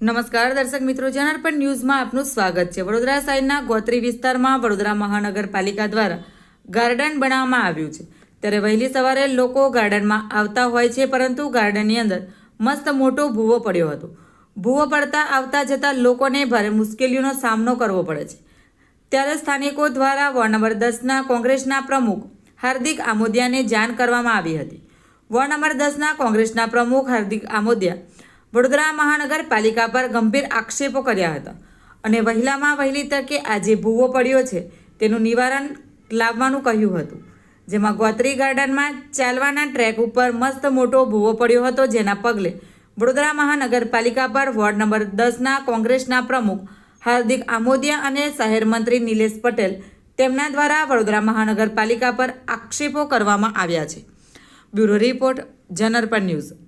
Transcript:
નમસ્કાર દર્શક મિત્રો, જનાર્પણ ન્યૂઝમાં આપનું સ્વાગત છે. વડોદરા શહેરના ગોત્રી વિસ્તારમાં વડોદરા મહાનગરપાલિકા દ્વારા ગાર્ડન બનાવવામાં આવ્યું છે. ત્યારે વહેલી સવારે લોકો ગાર્ડનમાં આવતા હોય છે, પરંતુ ગાર્ડનની અંદર મસ્ત મોટો ભૂવો પડ્યો હતો. ભૂવો પડતા આવતા જતા લોકોને ભારે મુશ્કેલીઓનો સામનો કરવો પડે છે. ત્યારે સ્થાનિકો દ્વારા વોર્ડ નંબર દસના કોંગ્રેસના પ્રમુખ હાર્દિક આમોદિયાને જાણ કરવામાં આવી હતી. વોર્ડ નંબર દસના કોંગ્રેસના પ્રમુખ હાર્દિક આમોદિયા વડોદરા મહાનગરપાલિકા પર ગંભીર આક્ષેપો કર્યા હતા અને વહેલામાં વહેલી તકે આજે ભૂવો પડ્યો છે તેનું નિવારણ લાવવાનું કહ્યું હતું, જેમાં ગોત્રી ગાર્ડનમાં ચાલવાના ટ્રેક ઉપર મસ્ત મોટો ભૂવો પડ્યો હતો જેના પગલે વડોદરા મહાનગરપાલિકા પર વોર્ડ નંબર દસના કોંગ્રેસના પ્રમુખ હાર્દિક આમોદિયા અને શહેર મંત્રી નિલેશ પટેલ તેમના દ્વારા વડોદરા મહાનગરપાલિકા પર આક્ષેપો કરવામાં આવ્યા છે. બ્યુરો રિપોર્ટ જનરપન ન્યૂઝ.